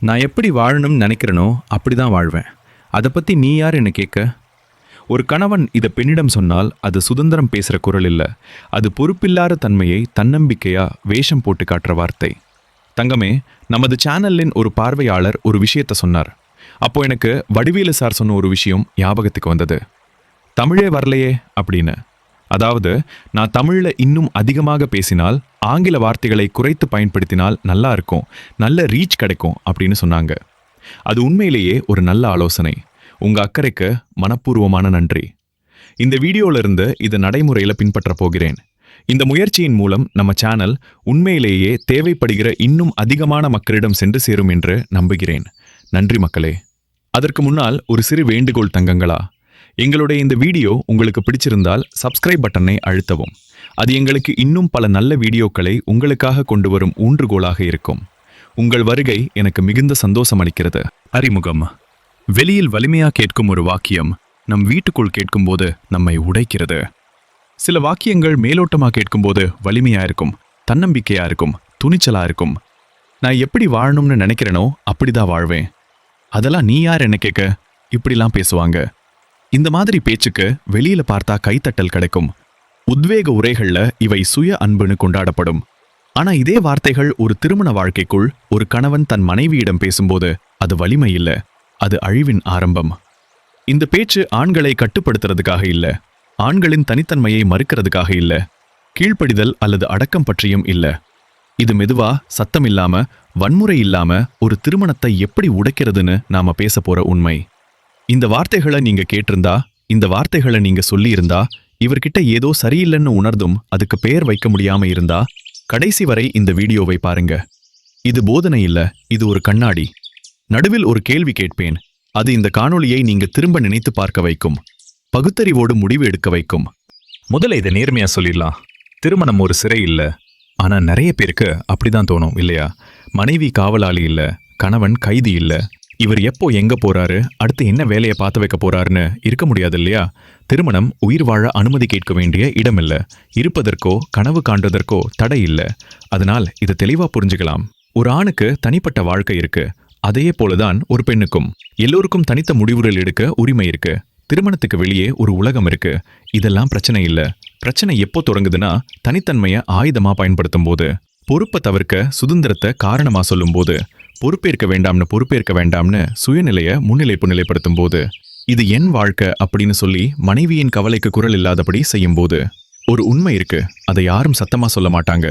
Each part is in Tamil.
நான் எப்படி வாழணும்னு நினைக்கிறேனோ அப்படி தான் வாழ்வேன். அதை பற்றி நீ யார் என்ன கேட்க? ஒரு கணவன் இதை பெண்ணிடம் சொன்னால் அது சுதந்திரம் பேசுகிற குரல் இல்லை. அது பொறுப்பில்லாத தன்மையை தன்னம்பிக்கையாக வேஷம் போட்டு காட்டுற வார்த்தை. தங்கமே நமது சேனலின் ஒரு பார்வையாளர் ஒரு விஷயத்த சொன்னார். அப்போ எனக்கு வடிவேலு சார் சொன்ன ஒரு விஷயம் ஞாபகத்துக்கு வந்தது. தமிழே வரலையே அப்படின்னு. அதாவது நான் தமிழ்ல இன்னும் அதிகமாக பேசினால் ஆங்கில வார்த்தைகளை குறைத்து பயன்படுத்தினால் நல்லா இருக்கும் நல்ல ரீச் கிடைக்கும் அப்படின்னு சொன்னாங்க. அது உண்மையிலேயே ஒரு நல்ல ஆலோசனை. உங்க அக்கறைக்கு மனப்பூர்வமான நன்றி. இந்த வீடியோல இருந்து இதை நடைமுறையில பின்பற்ற போகிறேன். இந்த முயற்சியின் மூலம் நம்ம சேனல் உண்மையிலேயே தேவைப்படுகிற இன்னும் அதிகமான மக்களிடம் சென்று சேரும் என்று நம்புகிறேன். நன்றி மக்களே. அதற்கு முன்னால் ஒரு சிறு வேண்டுகோள் தங்கங்களா? எங்களுடைய இந்த வீடியோ உங்களுக்கு பிடிச்சிருந்தால் சப்ஸ்கிரைப் பட்டனை அழுத்தவும். அது எங்களுக்கு இன்னும் பல நல்ல வீடியோக்களை உங்களுக்காக கொண்டு வரும் ஊன்றுகோலாக இருக்கும். உங்கள் வருகை எனக்கு மிகுந்த சந்தோஷம் அளிக்கிறது. அறிமுகம். வெளியில் வலிமையா கேட்கும் ஒரு வாக்கியம் நம் வீட்டுக்குள் கேட்கும்போது நம்மை உடைக்கிறது. சில வாக்கியங்கள் மேலோட்டமா கேட்கும்போது வலிமையா இருக்கும் தன்னம்பிக்கையா இருக்கும் துணிச்சலா இருக்கும். நான் எப்படி வாழணும்னு நினைக்கிறேனோ அப்படிதான் வாழ்வேன். அதெல்லாம் நீ யார் என்ன கேட்க? இப்படிலாம் பேசுவாங்க. இந்த மாதிரி பேச்சுக்கு வெளியில பார்த்தா கைத்தட்டல் கிடைக்கும். உத்வேக உரைகள்ல இவை சுய அன்புன்னு கொண்டாடப்படும். ஆனா இதே வார்த்தைகள் ஒரு திருமண வாழ்க்கைக்குள் ஒரு கணவன் தன் மனைவியிடம் பேசும்போது அது வலிமை இல்ல அது அழிவின் ஆரம்பம். இந்த பேச்சு ஆண்களை கட்டுப்படுத்துறதுக்காக இல்ல ஆண்களின் தனித்தன்மையை மறுக்கிறதுக்காக இல்ல கீழ்ப்படிதல் அல்லது அடக்கம் பற்றியும் இல்ல. இது மெதுவா சத்தம் இல்லாம வன்முறை இல்லாம ஒரு திருமணத்தை எப்படி உடைக்கிறதுன்னு நாம பேச போற உண்மை. இந்த வார்த்தைகளை நீங்க கேட்டிருந்தா இந்த வார்த்தைகளை நீங்க சொல்லியிருந்தா இவர்கிட்ட ஏதோ சரியில்லைன்னு உணர்ந்தும் அதுக்கு பெயர் வைக்க முடியாம இருந்தா கடைசி வரை இந்த வீடியோவை பாருங்க. இது போதனை இல்ல இது ஒரு கண்ணாடி. நடுவில் ஒரு கேள்வி கேட்பேன். அது இந்த காணொளியை நீங்க திரும்ப நினைத்து பார்க்க வைக்கும். பகுத்தறிவோடு முடிவு எடுக்க வைக்கும். முதல்ல இதை நேர்மையா சொல்லிடலாம். திருமணம் ஒரு சிறை இல்ல. ஆனா நிறைய பேருக்கு அப்படிதான் தோணும் இல்லையா? மனைவி காவலாளி இல்ல கணவன் கைதி இல்ல இவர் எப்போ எங்க போறாரு? அடுத்து என்ன வேலையை பார்த்து வைக்க போறாருன்னு இருக்க முடியாது இல்லையா திருமணம் உயிர் வாழ அனுமதி கேட்க வேண்டிய இடம் இருப்பதற்கோ கனவு காண்றதற்கோ தடை இல்ல. அதனால் இதை தெளிவா புரிஞ்சுக்கலாம். ஒரு ஆணுக்கு தனிப்பட்ட வாழ்க்கை இருக்கு. அதையே போலதான் ஒரு பெண்ணுக்கும். எல்லோருக்கும் தனித்த முடிவுகள் எடுக்க உரிமை இருக்கு. திருமணத்துக்கு வெளியே ஒரு உலகம் இருக்கு. இதெல்லாம் பிரச்சனை இல்ல. பிரச்சனை எப்போ தொடங்குதுன்னா தனித்தன்மையை ஆயுதமா பயன்படுத்தும் போது பொறுப்பை தவிர்க்க சுதந்திரத்தை காரணமா சொல்லும்போது பொறுப்பேற்க வேண்டாம்னு பொறுப்பேற்க வேண்டாம்னு சுயநிலைய முன்னிலைப்பு நிலைப்படுத்தும் போது இது என் வாழ்க்கை அப்படின்னு சொல்லி மனைவியின் கவலைக்கு குரல் இல்லாதபடி செய்யும்போது ஒரு உண்மை இருக்கு அதை யாரும் சத்தமா சொல்ல மாட்டாங்க.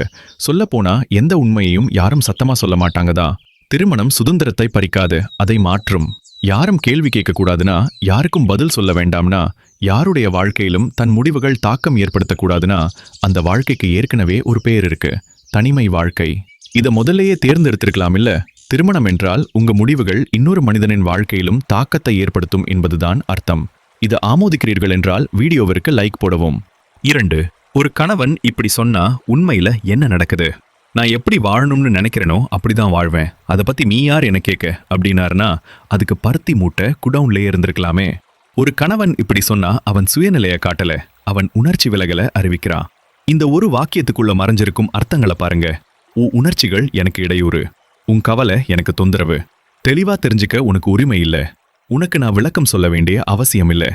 சொல்ல போனா எந்த உண்மையையும் யாரும் சத்தமா சொல்ல மாட்டாங்க தான் திருமணம் சுதந்திரத்தை பறிக்காது அதை மாற்றும். யாரும் கேள்வி கேட்க கூடாதுன்னா யாருக்கும் பதில் சொல்ல வேண்டாம்னா யாருடைய வாழ்க்கையிலும் தன் முடிவுகள் தாக்கம் ஏற்படுத்தக்கூடாதுன்னா அந்த வாழ்க்கைக்கு ஏற்கனவே ஒரு பெயர் இருக்கு. தனிமை வாழ்க்கை. இத முதல்லயே தேர்ந்தெடுத்திருக்கலாம் இல்ல திருமணம் என்றால் உங்க முடிவுகள் இன்னொரு மனிதனின் வாழ்க்கையிலும் தாக்கத்தை ஏற்படுத்தும் என்பதுதான் அர்த்தம். இதை ஆமோதிக்கிறீர்கள் என்றால் வீடியோவிற்கு லைக் போடவும். இரண்டு ஒரு கணவன் இப்படி சொன்னா உண்மையில என்ன நடக்குது? நான் எப்படி வாழணும்னு நினைக்கிறேனோ அப்படிதான் வாழ்வேன். அதை பத்தி நீ யார் என்ன கேட்க? அப்படின்னாருனா அதுக்கு பருத்தி மூட்டை குடவுன்லயே இருந்திருக்கலாமே. ஒரு கணவன் இப்படி சொன்னா அவன் சுயநிலையை காட்டல. அவன் உணர்ச்சி விலகலை அறிவிக்கிறான். இந்த ஒரு வாக்கியத்துக்குள்ள மறைஞ்சிருக்கும் அர்த்தங்களை பாருங்க. உன் உணர்ச்சிகள் எனக்கு இடையூறு. உன் கவலை எனக்கு தொந்தரவு. தெளிவா தெரிஞ்சுக்க உனக்கு உரிமை இல்ல. உனக்கு நான் விளக்கம் சொல்ல வேண்டிய அவசியம் இல்லை.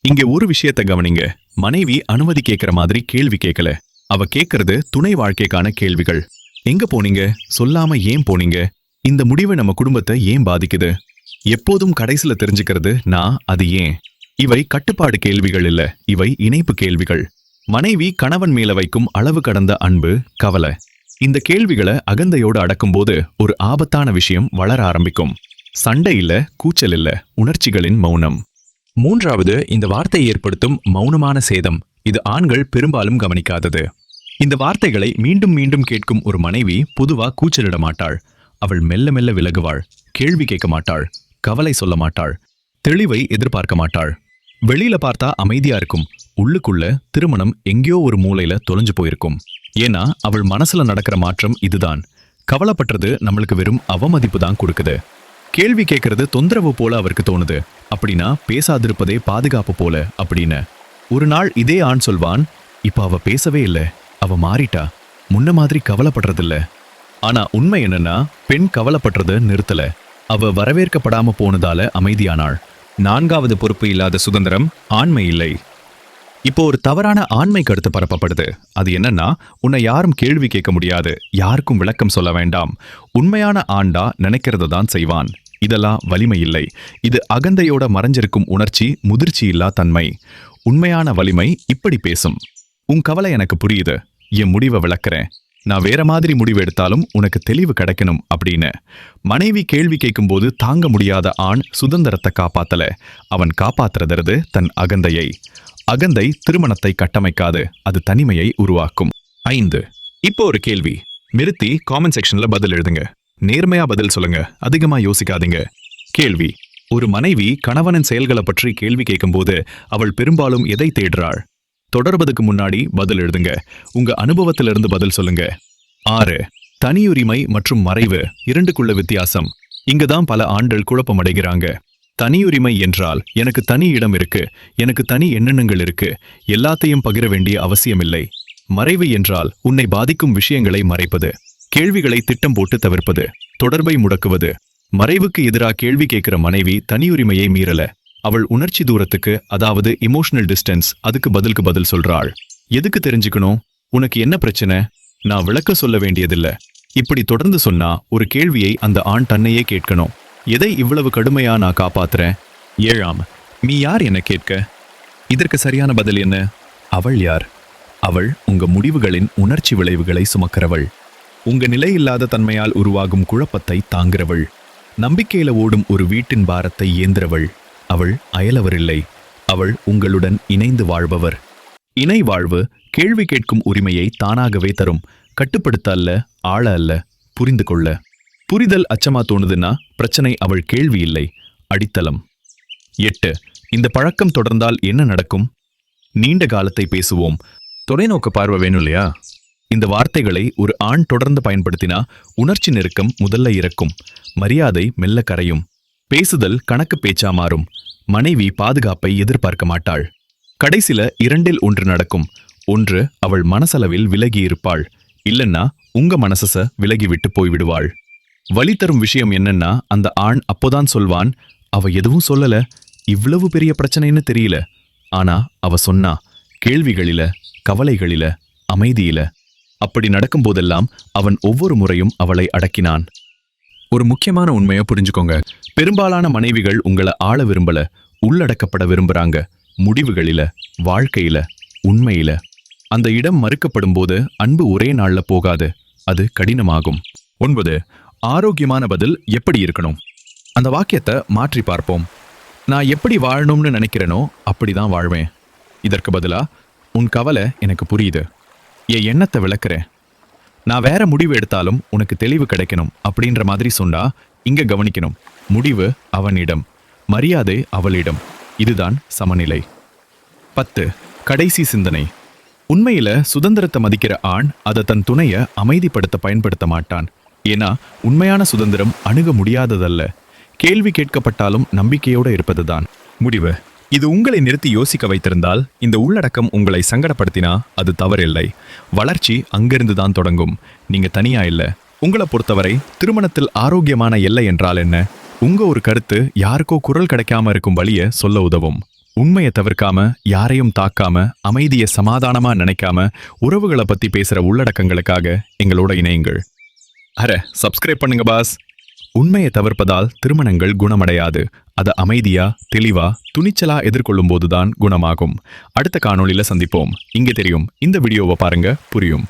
இங்க ஒரு விஷயத்தை கவனிங்க. மனைவி அனுமதி கேட்கிற மாதிரி கேள்வி கேட்கல அவ கேட்கறது துணை வாழ்க்கைக்கான கேள்விகள். எங்க போனீங்க? சொல்லாம ஏன் போனீங்க? இந்த முடிவு நம்ம குடும்பத்தை ஏன் பாதிக்குது? எப்போதும் கடைசியில தெரிஞ்சுக்கிறது நான் அது ஏன்? இவை கட்டுப்பாடு கேள்விகள் இல்ல. இவை இணைப்பு கேள்விகள். மனைவி கணவன் மேல வைக்கும் அளவு கடந்த அன்பு கவலை. இந்த கேள்விகளை அகந்தையோடு அடக்கும்போது ஒரு ஆபத்தான விஷயம் வளர ஆரம்பிக்கும். சண்டை இல்ல கூச்சல் இல்ல உணர்ச்சிகளின் மௌனம். மூன்றாவது இந்த வார்த்தை ஏற்படுத்தும் மௌனமான சேதம். இது ஆண்கள் பெரும்பாலும் கவனிக்காதது. இந்த வார்த்தைகளை மீண்டும் மீண்டும் கேட்கும் ஒரு மனைவி பொதுவா கூச்சலிட மாட்டாள். அவள் மெல்ல மெல்ல விலகுவாள். கேள்வி கேட்க மாட்டாள். கவலை சொல்ல மாட்டாள். தெளிவை எதிர்பார்க்க மாட்டாள். வெளியில பார்த்தா அமைதியா இருக்கும். உள்ளுக்குள்ள திருமணம் எங்கேயோ ஒரு மூலையில தொலைஞ்சு போயிருக்கும். ஏன்னா அவள் மனசுல நடக்கிற மாற்றம் இதுதான். கவலைப்பட்டது நம்மளுக்கு வெறும் அவமதிப்பு தான் கொடுக்குது. கேள்வி கேட்கறது தொந்தரவு போல அவருக்கு தோணுது. அப்படின்னா பேசாதிருப்பதே பாதுகாப்பு போல அப்படின்னு. ஒரு நாள் இதே ஆண் சொல்வான் இப்ப அவ பேசவே இல்லை. அவ மாறிட்டா. முன்ன மாதிரி கவலைப்படுறதில்ல. ஆனா உண்மை என்னன்னா பெண் கவலைப்படுறத நிறுத்தல. அவ வரவேற்கப்படாம போனதால அமைதியானாள். நான்காவது பொறுப்பு இல்லாத சுதந்திரம் ஆண்மை இல்லை. இப்போ ஒரு தவறான ஆண்மை கருத்து பரப்பப்படுது. அது என்னன்னா உன்னை யாரும் கேள்வி கேட்க முடியாது யாருக்கும் விளக்கம் சொல்ல வேண்டாம். உண்மையான ஆண்டா நினைக்கிறத தான் செய்வான். இதெல்லாம் வலிமை இல்லை. இது அகந்தையோட மறைஞ்சிருக்கும் உணர்ச்சி முதிர்ச்சி இல்லா தன்மை. உண்மையான வலிமை இப்படி பேசும். உன் கவலை எனக்கு புரியுது. என் முடிவை விளக்குறேன். நான் வேற மாதிரி முடிவு எடுத்தாலும் உனக்கு தெளிவு கிடைக்கணும் அப்படின்னு. மனைவி கேள்வி கேட்கும்போது தாங்க முடியாத ஆண் சுதந்திரத்தை காப்பாத்தல. அவன் காப்பாத்துறது தன் அகந்தையை. அகந்தை திருமணத்தை கட்டமைக்காது. அது தனிமையை உருவாக்கும். ஐந்து. இப்போ ஒரு கேள்வி. நிறுத்தி காமெண்ட் செக்ஷன்ல பதில் எழுதுங்க. நேர்மையா பதில் சொல்லுங்க. அதிகமா யோசிக்காதீங்க. கேள்வி. ஒரு மனைவி கணவனின் செயல்களை பற்றி கேள்வி கேட்கும்போது அவள் பெரும்பாலும் எதை தேடுறாள்? தொடர்வதுக்கு முன்னாடி பதில் எழுதுங்க. உங்க அனுபவத்திலிருந்து பதில் சொல்லுங்க. ஆறு. தனியுரிமை மற்றும் மறைவு. இரண்டுக்குள்ள வித்தியாசம். இங்கதான் பல ஆண்கள் குழப்பமடைகிறாங்க. தனியுரிமை என்றால் எனக்கு தனி இடம் இருக்கு எனக்கு தனி எண்ணெண்ணங்கள் இருக்கு எல்லாத்தையும் பகிர வேண்டிய அவசியமில்லை. மறைவு என்றால் உன்னை பாதிக்கும் விஷயங்களை மறைப்பது கேள்விகளை திட்டம் போட்டு தவிர்ப்பது தொடர்பை முடக்குவது. மறைவுக்கு எதிரா கேள்வி கேட்கிற மனைவி தனியுரிமையை மீறல. அவள் உணர்ச்சி தூரத்துக்கு அதாவது இமோஷனல் டிஸ்டன்ஸ் அதுக்கு பதிலுக்கு பதில் சொல்றாள். எதுக்கு தெரிஞ்சுக்கணும்? உனக்கு என்ன பிரச்சனை? நான் விளக்க சொல்ல வேண்டியதில்ல. இப்படி தொடர்ந்து சொன்னா ஒரு கேள்வியை அந்த ஆண் தன்னையே கேட்கணும். எதை இவ்வளவு கடுமையா நான் காப்பாத்துறேன்? ஏழாம் நீ யார் என கேட்க? இதற்கு சரியான பதில் என்ன? அவள் யார்? அவள் உங்க முடிவுகளின் உணர்ச்சி விளைவுகளை சுமக்கிறவள். உங்க நிலையில்லாத தன்மையால் உருவாகும் குழப்பத்தை தாங்கிறவள். நம்பிக்கையில ஓடும் ஒரு வீட்டின் பாரத்தை ஏந்திரவள் அவள் அயலவரில்லை. அவள் உங்களுடன் இணைந்து வாழ்பவர். இணை வாழ்வு கேள்வி கேட்கும் உரிமையை தானாகவே தரும். கட்டுப்படுத்த அல்ல ஆள அல்ல புரிந்து கொள்ள. புரிதல் அச்சமா தோணுதுன்னா பிரச்சனை அவள் கேள்வி இல்லை. அடித்தளம். எட்டு. இந்த பழக்கம் தொடர்ந்தால் என்ன நடக்கும்? நீண்ட காலத்தை பேசுவோம். தொலைநோக்கு பார்வை வேணும் இல்லையா? இந்த வார்த்தைகளை ஒரு ஆண் தொடர்ந்து பயன்படுத்தினா உணர்ச்சி நெருக்கம் முதல்ல இறக்கும். மரியாதை மெல்ல கரையும். பேசுதல் கணக்கு பேச்சா மாறும். மனைவி பாதுகாப்பை எதிர்பார்க்க மாட்டாள். கடைசில இரண்டில் ஒன்று நடக்கும். ஒன்று அவள் மனசளவில் விலகி இருப்பாள் இல்லன்னா உங்க மனசச விலகிவிட்டு போய்விடுவாள். வழி தரும் விஷயம் என்னன்னா அந்த ஆண் அப்போதான் சொல்வான் அவ எதுவும் சொல்லல இவ்வளவு பெரிய பிரச்சனைன்னு தெரியல. ஆனா அவ சொன்னா கேள்விகளில கவலைகளில அமைதியில. அப்படி நடக்கும்போதெல்லாம் அவன் ஒவ்வொரு முறையும் அவளை அடக்கினான். ஒரு முக்கியமான உண்மையை புரிஞ்சுக்கோங்க. பெரும்பாலான மனைவிகள் உங்களை ஆள விரும்பல உள்ளடக்கப்பட விரும்புறாங்க முடிவுகளில வாழ்க்கையில உண்மையில. அந்த இடம் மறுக்கப்படும் போது அன்பு ஒரே நாள்ல போகாது அது கடினமாகும். ஒன்பது ஆரோக்கியமான பதில் எப்படி இருக்கணும்? அந்த வாக்கியத்தை மாற்றி பார்ப்போம். நான் எப்படி வாழணும்னு நினைக்கிறேனோ அப்படிதான் வாழ்வேன். இதற்கு பதிலாக உன் கவலை எனக்கு புரியுது. என் எண்ணத்தை விளக்குறேன். நான் வேற முடிவு எடுத்தாலும் உனக்கு தெளிவு கிடைக்கணும் அப்படின்ற மாதிரி சொன்னா இங்க கவனிக்கணும். முடிவு அவனிடம் மரியாதை அவளிடம். இதுதான் சமநிலை. பத்து கடைசி சிந்தனை. உண்மையில சுதந்திரத்தை மதிக்கிற ஆண் அதை தன் துணையை அமைதிப்படுத்த பயன்படுத்த மாட்டான். ஏன்னா உண்மையான சுதந்திரம் அணுக முடியாததல்ல. கேள்வி கேட்கப்பட்டாலும் நம்பிக்கையோட இருப்பதுதான். முடிவு. இது உங்களை நிறுத்தி யோசிக்க வைத்திருந்தால் இந்த உள்ளடக்கம் உங்களை சங்கடப்படுத்தினா அது தவறில்லை. வளர்ச்சி அங்கிருந்து தான் தொடங்கும். நீங்க தனியா இல்ல. உங்களை பொறுத்தவரை திருமணத்தில் ஆரோக்கியமான எல்லை என்றால் என்ன? உங்க ஒரு கருத்து யாருக்கோ குரல் கிடைக்காம இருக்கும் வழிய சொல்ல உதவும். உண்மையை தவிர்க்காம யாரையும் தாக்காம அமைதியை சமாதானமா நினைக்காம உறவுகளை பத்தி பேசுற உள்ளடக்கங்களுக்காக எங்களோட இணையுங்கள். அர சப்ஸ்கிரைப் பண்ணுங்க பாஸ் உண்மையை தவிர்ப்பதால் திருமணங்கள் குணமடையாது. அது அமைதியா தெளிவா துணிச்சலா எதிர்கொள்ளும் போதுதான் குணமாகும். அடுத்த காணொளியில சந்திப்போம். இங்கே தெரியும். இந்த வீடியோவை பாருங்க புரியும்.